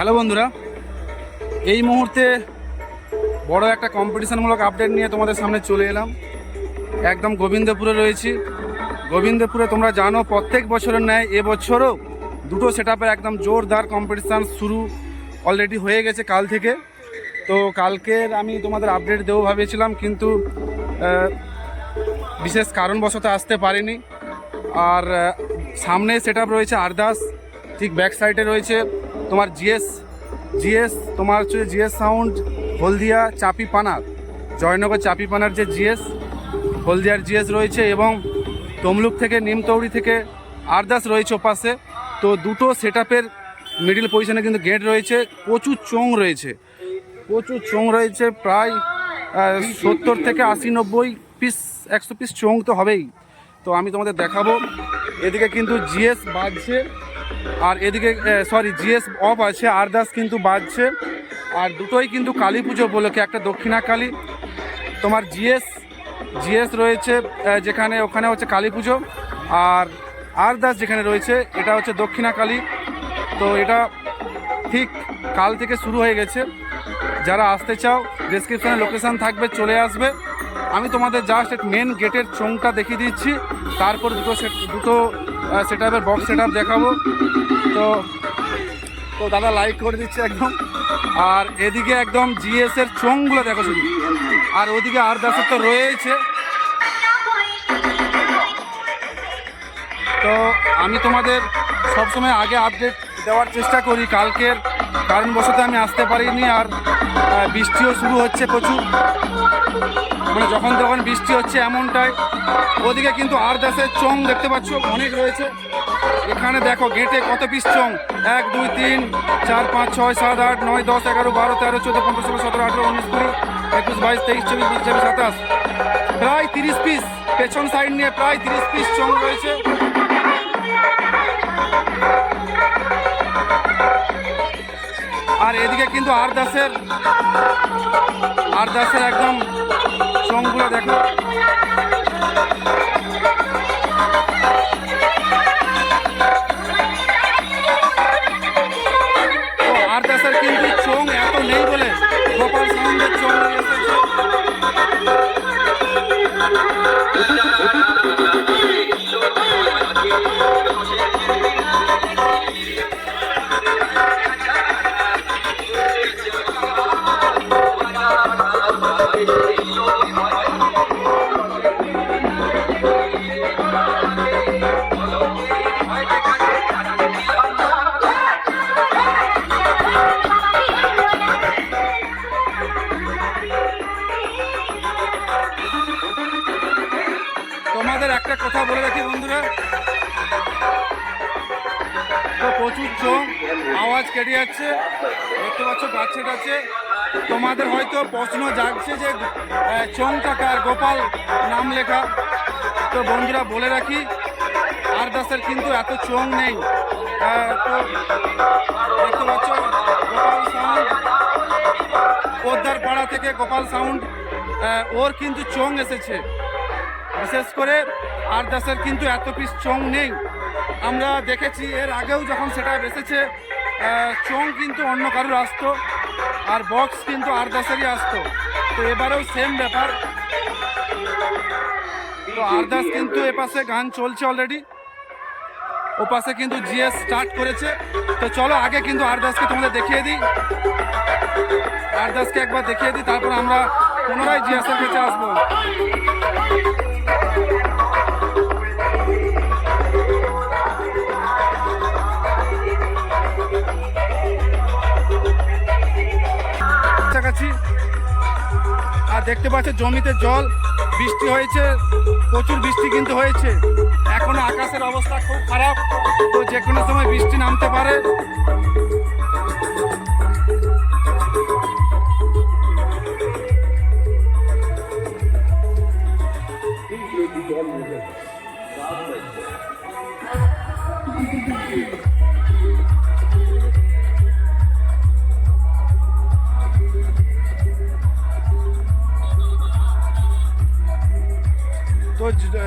Hello বন্ধুরা, এই মুহূর্তে বড় একটা কম্পিটিশনমূলক আপডেট নিয়ে তোমাদের সামনে চলে এলাম। একদম গোবিন্দপুরে রয়েছি। গোবিন্দপুরে তোমরা জানো, প্রত্যেক বছরের ন্যায় এবছরও দুটো সেট একদম জোরদার কম্পিটিশান শুরু অলরেডি হয়ে গেছে কাল থেকে। তো কালকের আমি তোমাদের আপডেট দেবো ভেবেছিলাম, কিন্তু বিশেষ কারণবশত আসতে পারিনি। আর সামনে সেট রয়েছে আরদাস, ঠিক ব্যাক সাইডে রয়েছে। তোমার জিএস জিএস, তোমার হচ্ছে জিএস সাউন্ড হলদিয়া চাপি পানার, জয়নগর চাপি পানার যে জিএস, হলদিয়ার জিএস রয়েছে এবং তমলুক থেকে নিমতৌড়ি থেকে আরদাস রয়েছে ওপাশে। তো দুটো সেট আপের মিডিল পজিশনে কিন্তু গেট রয়েছে, প্রচুর চোং রয়েছে। প্রচুর চোং রয়েছে, প্রায় সত্তর থেকে আশি নব্বই পিস একশো পিস চোং তো হবেই। তো আমি তোমাদের দেখাবো। এদিকে কিন্তু জিএস বাজছে। আর এদিকে সরি জিএস অফ আছে আরদাস কিন্তু বাজছে। আর দুটোই কিন্তু কালী পুজো উপলক্ষে, একটা দক্ষিণা কালী, তোমার জিএস জিএস রয়েছে যেখানে, ওখানে হচ্ছে কালী পুজো, আর আরদাস যেখানে রয়েছে, এটা হচ্ছে দক্ষিণা কালী। তো এটা ঠিক কাল থেকে শুরু হয়ে গেছে। যারা আসতে চাও ডেসক্রিপশানে লোকেশান থাকবে, চলে আসবে। আমি তোমাদের জাস্ট এক মেন গেটের চোংটা দেখিয়ে দিচ্ছি। তারপর দুটো দুটো সেট আপের বক্স সেট আপ দেখাবো। তো তো দাদা লাইক করে দিচ্ছে একদম। আর এদিকে একদম জিএস এর চোংগুলো দেখো শুধু। আর ওদিকে আর দাসের তো রয়েছে। তো আমি তোমাদের সবসময় আগে আপডেট দেওয়ার চেষ্টা করি। কালকের কারণবশত আমি আসতে পারিনি। আর বৃষ্টিও শুরু হচ্ছে প্রচুর। মানে যখন তখন বৃষ্টি হচ্ছে এমনটাই। ওদিকে কিন্তু আর দেশের চং দেখতে পাচ্ছ, অনেক রয়েছে। এখানে দেখো গেটে কত পিস চং? এক, দুই, তিন, চার, পাঁচ, ছয়, সাত, আট, নয়, দশ, এগারো, বারো, তেরো, চোদ্দ, পনেরো, ষোলো, সতেরো, আঠেরো, উনিশ, কুড়ি, একুশ, বাইশ, তেইশ, চব্বিশ, পঁচিশ সাতাশ। প্রায় তিরিশ পিস পেছন সাইড নিয়ে প্রায় তিরিশ পিস চং রয়েছে। আর এদিকে কিন্তু আর দাসের আর দাসের একদম সঙ্গগুলো দেখো। প্রশ্ন জাগছে যে চোংটা গোপাল নাম লেখা। তো বন্ধুরা বলে রাখি আর দাসের কিন্তু এত চোং নেই। তো দেখতে পাচ্ছ, গোপাল সাউন্ড পোদ্দার পাড়া থেকে গোপাল সাউন্ড ওর কিন্তু চোং এসেছে। বিশেষ করে আর দাসের কিন্তু এত পিস চং নেই। আমরা দেখেছি, এর আগেও যখন সেটা এসেছে চং কিন্তু অন্য কারোর আসতো। আর বক্স কিন্তু আর দাসেরই আসতো। তো এবারেও সেম ব্যাপার। তো আরদাস কিন্তু এপাশে গান চলছে অলরেডি ও পাশে কিন্তু জিএস স্টার্ট করেছে। তো চলো আগে কিন্তু আরদাসকে তোমাদের দেখিয়ে দিই। আরদাসকে একবার দেখিয়ে দিই, তারপর আমরা পুনরায় জিএসের কাছে আসব। আর দেখতে পাচ্ছে জমিতে জল, বৃষ্টি হয়েছে, প্রচুর বৃষ্টি কিন্তু হয়েছে। এখনও আকাশের অবস্থা খুব খারাপ। তো যে কোনো সময় বৃষ্টি নামতে পারে।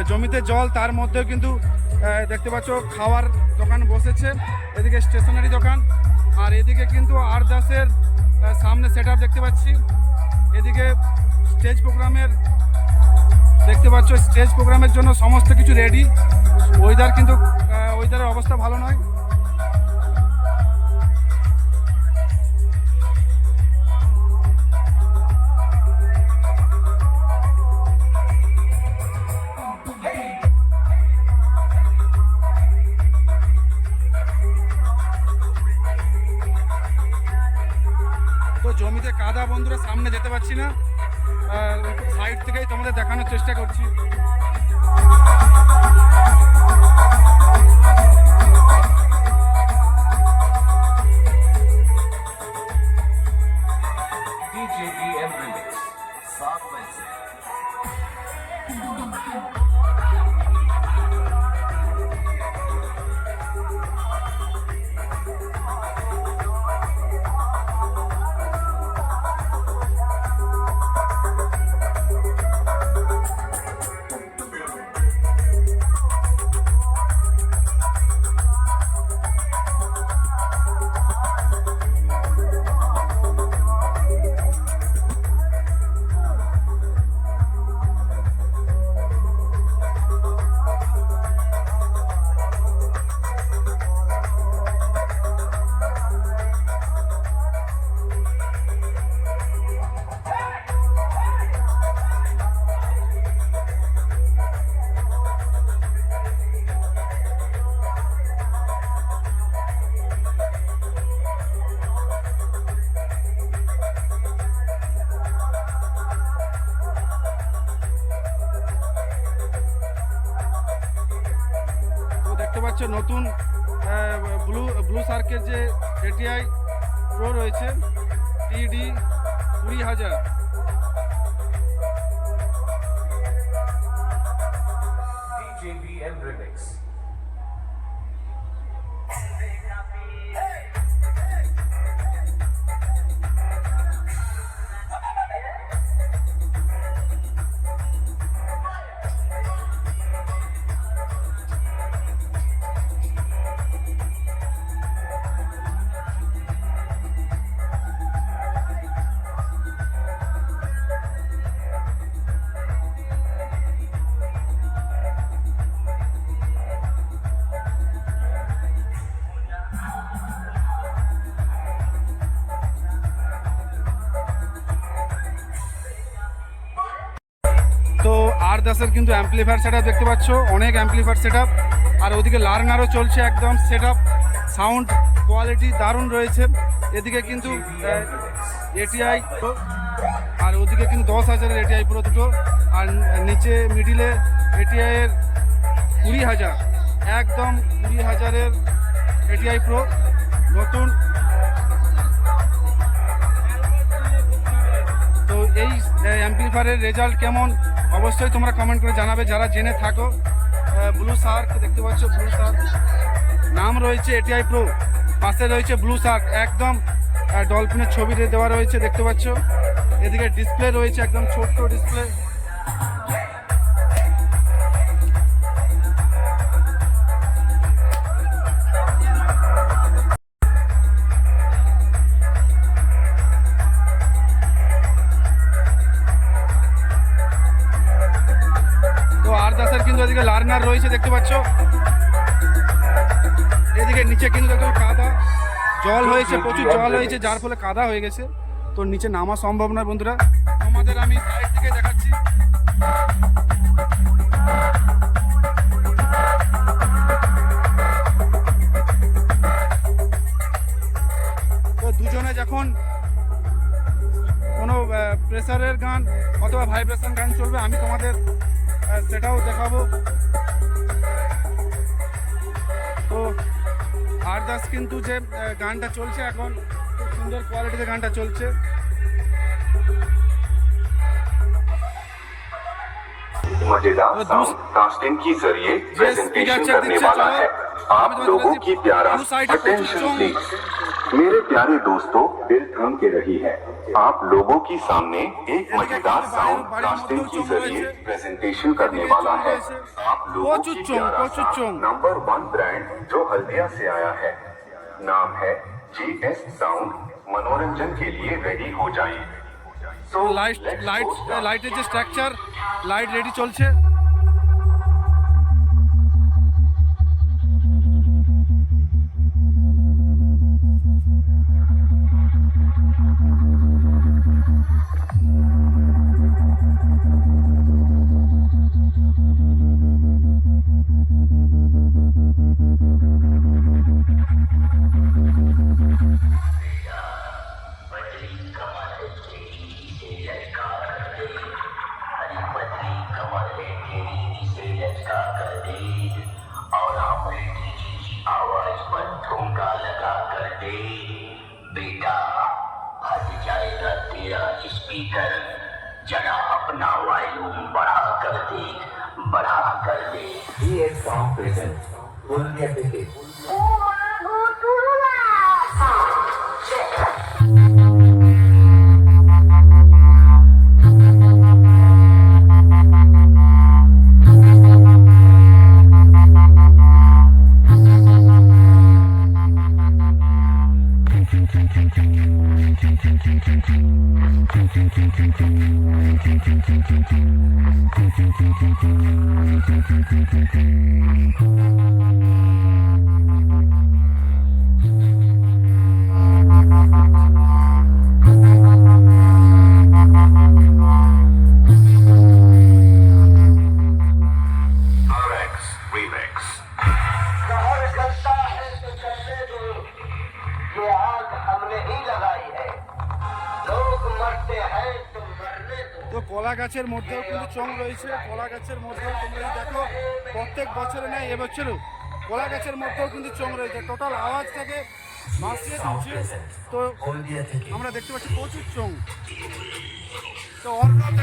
জমিতে জল, তার মধ্যেও কিন্তু দেখতে পাচ্ছ, খাওয়ার দোকান বসেছে। এদিকে স্টেশনারি দোকান, আর এদিকে কিন্তু আর দাসের সামনে সেট দেখতে পাচ্ছি। এদিকে স্টেজ প্রোগ্রামের দেখতে পাচ্ছ স্টেজ প্রোগ্রামের জন্য সমস্ত কিছু রেডি ওয়েদার কিন্তু ওয়েদারের অবস্থা ভালো নয়। জমিতে কাদা বন্ধুরা সামনে যেতে পারছি না। সাইড থেকেই তোমাদের দেখানোর চেষ্টা করছি। পাচ্ছ নতুন ব্লু ব্লু সার্কের যে এটিআই প্রো রয়েছে টিডি কুড়ি হাজার। দাসের কিন্তু অ্যাম্পলিফায়ার সেট দেখতে পাচ্ছ, অনেক অ্যাম্পলিফায়ার সেট আর ওদিকে লার্নারও চলছে একদম সেট সাউন্ড কোয়ালিটি দারুণ রয়েছে। এদিকে কিন্তু এটিআই আর ওদিকে কিন্তু দশ হাজারের এটিআই পুরো দুটো। আর নিচে মিডিলে এটিআই এর কুড়ি হাজার। একদম কুড়ি হাজারের এটিআই প্রো নতুন। তো এই অ্যাম্পলিফায়ারের রেজাল্ট কেমন? অবশ্যই তোমরা কমেন্ট করে জানাবে। যারা জেনে থাকো ব্লু শার্ক দেখতে পাচ্ছ ব্লু শার্ক নাম রয়েছে এটিআই প্রো পাশে রয়েছে ব্লু শার্ক একদম ডলফিনের ছবি দেওয়া রয়েছে, দেখতে পাচ্ছ। এদিকে ডিসপ্লে রয়েছে, একদম ছোট্ট ডিসপ্লে এদিকে লার্নার রয়েছে, দেখতে পাচ্ছ? এদিকে নিচে কিন্তু দেখো কাদা। জল হয়েছে, প্রচুর জল হয়েছে, যার ফলে কাদা হয়ে গেছে। তো নিচে নামা সম্ভব নয়, বন্ধুরা। তোমাদের আমি সাইড থেকে দেখাচ্ছি। তো দুজনে যখন কোনো প্রেসারের গান অথবা ভাইব্রেশন গান চলবে, আমি তোমাদের সেটাও দেখাবো তো আর দাস কিন্তু যে আহ, গানটা চলছে এখন খুব সুন্দর কোয়ালিটিতে গানটা চলছে मजेदार तो साउंड दूस- कास्टिंग के जरिए प्रेजेंटेशन स्पीकर करने चेक वाला चलो। है आप अभी तो लोगों वैसे की प्यारा ब्लू साइड है, अटेंशन कुछ प्लीज मेरे प्यारे दोस्तों दिल थम के रही है। आप लोगों की सामने एक मज़ेदार साउंड कास्टिंग के ज़रिए प्रेजेंटेशन करने वाला है। आप लोगों की नंबर वन ब्रांड जो हल्दिया से आया है। नाम है जी एस साउंड मनोरंजन के लिए रेडी हो जाए। तो light light light structure light ready चलते हैं operated, will get the. গাছের মধ্যেও কিন্তু চং রয়েছে কলা গাছের মধ্যেও তোমরা দেখো প্রত্যেক বছরে নেয় এবছরও কলা গাছের মধ্যেও কিন্তু চং রয়েছে। টোটাল আওয়াজ থেকে ভাসিয়ে তুলছে তো আমরা দেখতে পাচ্ছি প্রচুর চং তো অর্ণব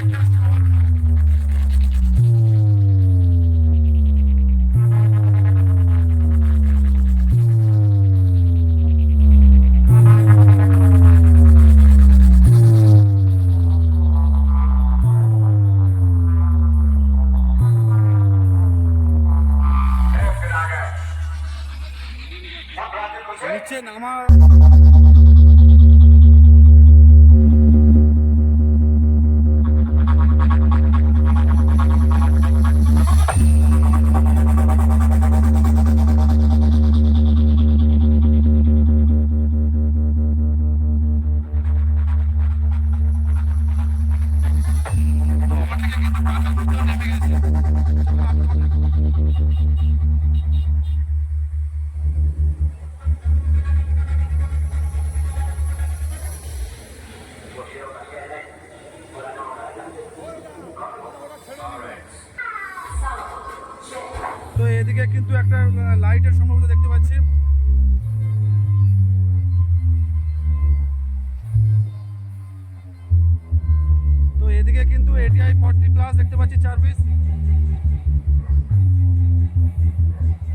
তো এদিকে কিন্তু একটা লাইটের সম্ভবত দেখতে পাচ্ছি। তো এদিকে কিন্তু এটিআই ফর্টি প্লাস দেখতে পাচ্ছি চার পিস Thank you.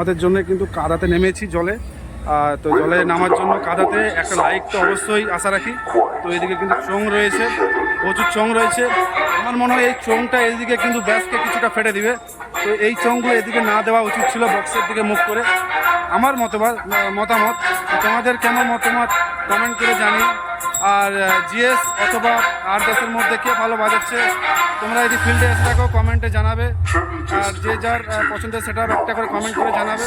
তোমাদের জন্য কিন্তু কাদাতে নেমেছি জলে। তো জলে নামার জন্য কাদাতে একটা লাইক তো অবশ্যই আশা রাখি। তো এদিকে কিন্তু চোং রয়েছে, প্রচুর চোং রয়েছে। আমার মনে হয় এই চোংটা এদিকে কিন্তু ব্যাসকে কিছুটা ফেটে দিবে। তো এই চোংগুলো এদিকে না দেওয়া উচিত ছিল বক্সের দিকে মুখ করে। আমার মতবাদ মতামত, তোমাদের কেমন মতামত কমেন্ট করে জানি আর জিএস অথবা আর দশের মধ্যে কে ভালো বাজাচ্ছে? তোমরা যদি ফিল্ডে এসে থাকো কমেন্টে জানাবে। আর যে যার পছন্দের সেটা একটা করে কমেন্ট করে জানাবে।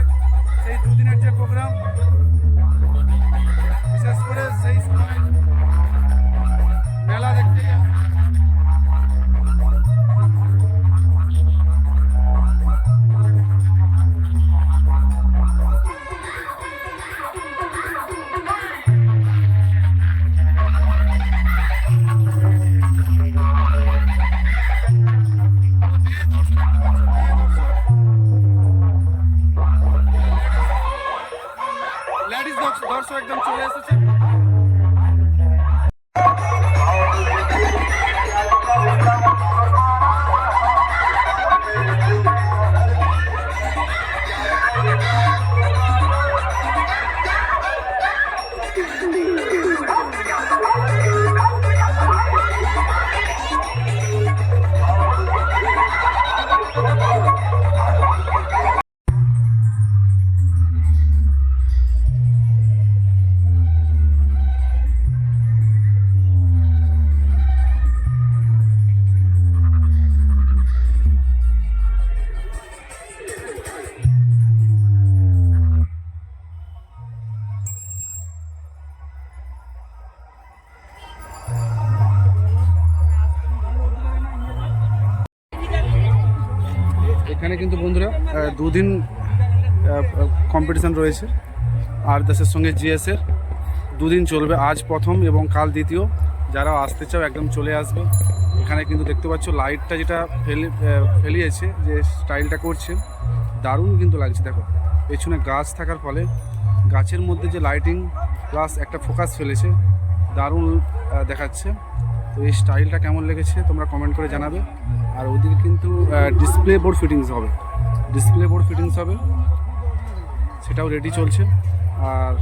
সেই দুদিনের যে প্রোগ্রাম বিশেষ করে সেই সময় দুদিন কম্পিটিশন রয়েছে। আর দেশের সঙ্গে জিএসের দুদিন চলবে, আজ প্রথম এবং কাল দ্বিতীয়। যারা আসতে চাও, একদম চলে আসবে। এখানে কিন্তু দেখতে পাচ্ছ লাইটটা যেটা ফেলে ফেলিয়েছে, যে স্টাইলটা করছে দারুণ কিন্তু লাগছে। দেখো, পেছনে গাছ থাকার ফলে গাছের মধ্যে যে লাইটিং প্লাস একটা ফোকাস ফেলেছে, দারুণ দেখাচ্ছে। তো এই স্টাইলটা কেমন লেগেছে, তোমরা কমেন্ট করে জানাবে। আর ওদিকে কিন্তু ডিসপ্লে বোর্ড ফিটিংস হবে। ডিসপ্লে বোর্ড ফিটিংস হবে। সেটাও রেডি চলছে। আর